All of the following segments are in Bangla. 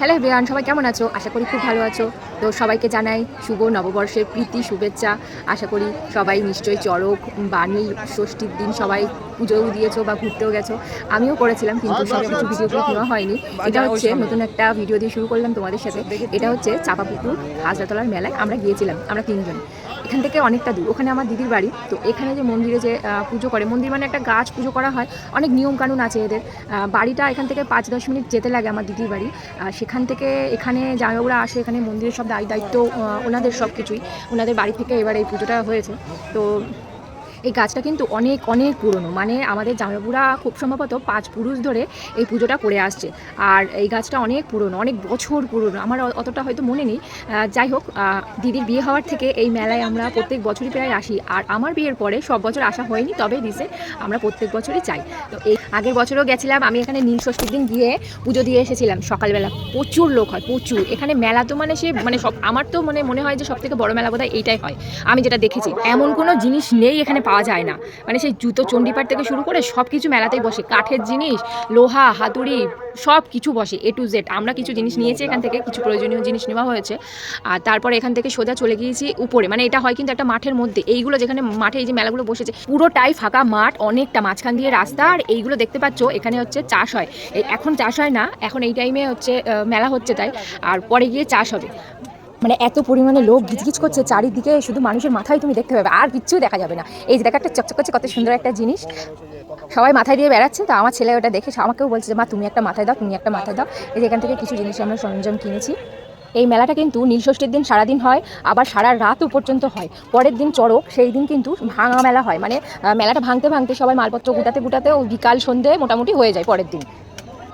হ্যালো বেয়ান সবাই কেমন আছো? আশা করি খুব ভালো আছো। তো সবাইকে জানাই শুভ নববর্ষের প্রীতি শুভেচ্ছা। আশা করি সবাই নিশ্চয়ই চড়ক বাণী ষষ্ঠীর দিন সবাই পুজোও দিয়েছ বা ঘুরতেও গেছো। আমিও করেছিলাম কিন্তু সব কিছু ভিডিওগুলো নেওয়া হয়নি। এটা হচ্ছে নতুন একটা ভিডিও দিয়ে শুরু করলাম তোমাদের সাথে। এটা হচ্ছে চাপাপুকুর হাজরাতলার মেলায় আমরা গিয়েছিলাম আমরা তিনজন। এখান থেকে অনেকটা দূর। ওখানে আমার দিদির বাড়ি। তো এখানে যে মন্দিরে যে পুজো করে মন্দির মানে একটা গাছ পুজো করা হয়। অনেক নিয়ম কানুন আছে এদের। বাড়িটা এখান থেকে পাঁচ দশ মিনিট যেতে লাগে আমার দিদির বাড়ি। আহ, সেখান থেকে এখানে জামাইবাবুরা আসে, এখানে মন্দিরের সব দায় দায়িত্ব ওনাদের সব কিছুই। ওনাদের বাড়ি থেকে এবার এই পুজোটা হয়েছে। তো এই গাছটা কিন্তু অনেক অনেক পুরনো। মানে আমাদের জামাইবাবুরা খুব সম্ভবত পাঁচ পুরুষ ধরে এই পুজোটা করে আসছে। আর এই গাছটা অনেক পুরনো, অনেক বছর পুরনো। আমার অতটা হয়তো মনে নেই। যাই হোক দিদির বিয়ে হওয়ার থেকে এই মেলায় আমরা প্রত্যেক বছরই প্রায় আসি। আর আমার বিয়ের পরে সব বছর আসা হয়নি তবে দিছে। আমরা প্রত্যেক বছরই চাই। তো এই আগের বছরও গেছিলাম, আমি এখানে নীল ষষ্ঠীর দিন গিয়ে পুজো দিয়ে এসেছিলাম। সকালবেলা প্রচুর লোক হয়, প্রচুর। এখানে মেলা তো মানে সে মানে সব, আমার তো মানে মনে হয় যে সব থেকে বড় মেলা বোধহয় এইটাই হয়। আমি যেটা দেখেছি, এমন কোনো জিনিস নেই এখানে পাওয়া যায় না। মানে সেই জুতো চণ্ডীপাট থেকে শুরু করে সব কিছু মেলাতেই বসে। কাঠের জিনিস, লোহা, হাতুড়ি সব কিছু বসে এ টু জেড আমরা কিছু জিনিস নিয়েছি এখান থেকে, কিছু প্রয়োজনীয় জিনিস নেওয়া হয়েছে। আর তারপর এখান থেকে সোজা চলে গিয়েছি উপরে। মানে এটা হয় কিন্তু একটা মাঠের মধ্যে। এইগুলো যেখানে মাঠে এই যে মেলাগুলো বসেছে, পুরোটাই ফাঁকা মাঠ, অনেকটা মাঝখান দিয়ে রাস্তা, আর এইগুলো দেখতে পাচ্ছ, এখানে হচ্ছে চাষ হয়। এখন চাষ হয় না, এখন এই টাইমে হচ্ছে মেলা হচ্ছে তাই, আর পরে গিয়ে চাষ হবে। মানে এত পরিমাণে লোক গিজগিজ করছে, চারিদিকে শুধু মানুষের মাথায় তুমি দেখতে পাবে, আর কিচ্ছু দেখা যাবে না। এই যে দেখা একটা চকচক করছে কত সুন্দর একটা জিনিস। সবাই মাথায় দিয়ে বেড়াচ্ছে, তো আমার ছেলে ওটা দেখে আমাকেও বলছে যে, মা, তুমি একটা মাথায় দাও, তুমি একটা মাথায় দাও। এই যে এখান থেকে কিছু জিনিস আমরা সরঞ্জাম কিনেছি। এই মেলাটা কিন্তু নীলষষ্ঠীর দিন সারাদিন হয়, আবার সারা রাতও পর্যন্ত হয়। পরের দিন চড়ক, সেই দিন কিন্তু ভাঙা মেলা হয়। মানে মেলাটা ভাঙতে ভাঙতে সবাই মালপত্র গুটাতে গুটাতে ও বিকাল সন্ধে মোটামুটি হয়ে যায় পরের দিন।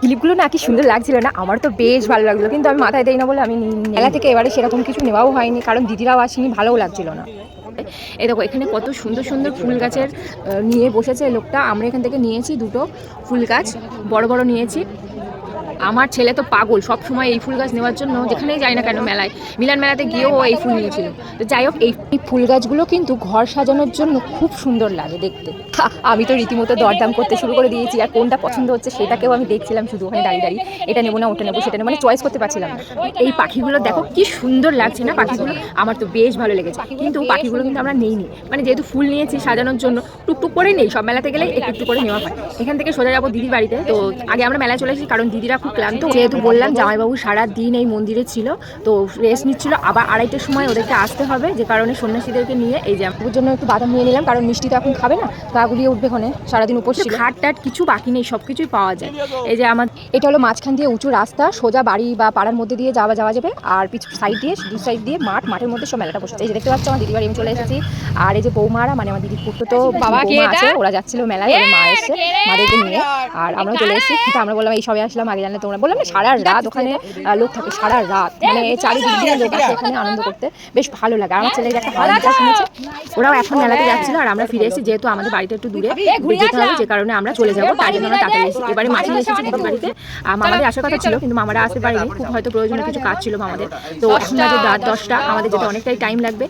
ক্লিপগুলো না কি সুন্দর লাগছিল না? আমার তো বেশ ভালো লাগল, কিন্তু আমি মাথায় দেই না বলে আমি মেলা থেকে এবারে সেরকম কিছু নেওয়াও হয়নি, কারণ দিদিরাও আসেনি, ভালোও লাগছিল না। এই দেখো, এখানে কত সুন্দর সুন্দর ফুল গাছের নিয়ে বসেছে লোকটা। আমরা এখান থেকে নিয়েছি দুটো ফুল গাছ, বড় বড় নিয়েছি। আমার ছেলে তো পাগল, সব সময় এই ফুল গাছ নেওয়ার জন্য যেখানেই যাই না কেন মেলায়, মিলান মেলাতে গিয়েও ও এই ফুল নিয়েছিল। তো যাই হোক, এই ফুল গাছগুলো কিন্তু ঘর সাজানোর জন্য খুব সুন্দর লাগে দেখতে। আমি তো রীতিমতো দরদাম করতে শুরু করে দিয়েছি, আর কোনটা পছন্দ হচ্ছে সেটাকেও আমি দেখছিলাম শুধু, ওখানে দাঁড়িয়ে দাঁড়িয়ে। এটা নেব না, ওটা নেব, সেটা নেব মানে চয়েস করতে পারছিলাম না। এই পাখিগুলো দেখো কি সুন্দর লাগছে না পাখিগুলো, আমার তো বেশ ভালো লেগেছে। কিন্তু পাখিগুলো কিন্তু আমরা নেইনি। মানে যেহেতু ফুল নিয়েছি সাজানোর জন্য, টুকটুক করে নেই, সব মেলাতে গেলে একটু একটু করে নেওয়া হয়। এখান থেকে সোজা যাব দিদির বাড়িতে, তো আগে আমরা মেলায় চলে এসেছি কারণ দিদিরা ক্লান্ত। যেহেতু বললাম জামাইবাবু সারা দিন এই মন্দিরে ছিল তো রেস্ট নিচ্ছিল। আবার আড়াইটার সময় ওদেরকে আসতে হবে যে কারণে সন্ন্যাসীদেরকে নিয়ে এই ওর জন্য একটু বাদাম নিয়ে নিলাম কারণ মিষ্টি তো এখন খাবে না গা গুলিয়ে উঠবে ওখানে সারাদিন উপোস ছিল। ঘাট টাট কিছু বাকি নেই সব কিছুই পাওয়া যায়। এই যে আমার এটা হলো মাঝখান দিয়ে উঁচু রাস্তা সোজা বাড়ি বা পাড়ার মধ্যে দিয়ে যাওয়া যাওয়া যাবে আর পিছু সাইড দিয়ে দু সাইড দিয়ে মাঠ মাঠের মধ্যে সব মেলাটা বসেছে। এই যে দেখতে পাচ্ছ আমার দিদি বাড়ি আমি চলে এসেছি। আর এই যে বৌমারা মানে আমার দিদির পুত্র তো বাবা আছে ওরা যাচ্ছিল মেলায় মা এসছে মাদেরকে নিয়ে। আর আমরা চলে এসেছি কিন্তু আমরা বললাম এই সবে আসলাম আগে জানলে তোমরা বললাম না সারা রাত ওখানে লোক থাকে সারা রাত। মানে চারিদিক দিয়ে লোক আসে এখানে আনন্দ করতে। বেশ ভালো লাগে। আমার ছেলে একটা হালকা কিনেছে ওরাও এখন মেলাতে যাচ্ছিল আর আমরা ফিরে এসেছি যেহেতু আমাদের বাড়িটা একটু দূরে যেতে হবে যে কারণে আমরা চলে যাব তাই জন্য তাড়াতাড়ি এসেছি। এবারে মাঠে এসেছি দিদির বাড়িতে মামাদের আসার কথা ছিল কিন্তু মামারা আসতে পারেনি। খুব হয়তো প্রয়োজনীয় কিছু কাজ ছিল মামাদের। তো এখন বাজে রাত দশটা আমাদের যেতে অনেকটাই টাইম লাগবে।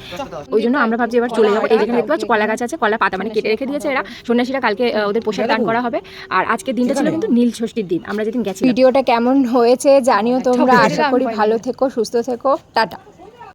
ওই জন্য আমরা ভাবছি এবার চলে যাব। এই যেখানে দেখতে পাচ্ছ কলা গাছ আছে কলা পাতা মানে কেটে রেখে দিয়েছে এরা। সন্ন্যাসীরা কালকে ওদের পোশাক দান করা হবে। আর আজকের দিনটা ছিল কিন্তু নীল ষষ্ঠীর দিন। আমরা যেদিন গেছি ভিডিওটা কেমন হয়েছে জানিও তোমরা। আশা করি ভালো থেকো সুস্থ থেকো। টাটা।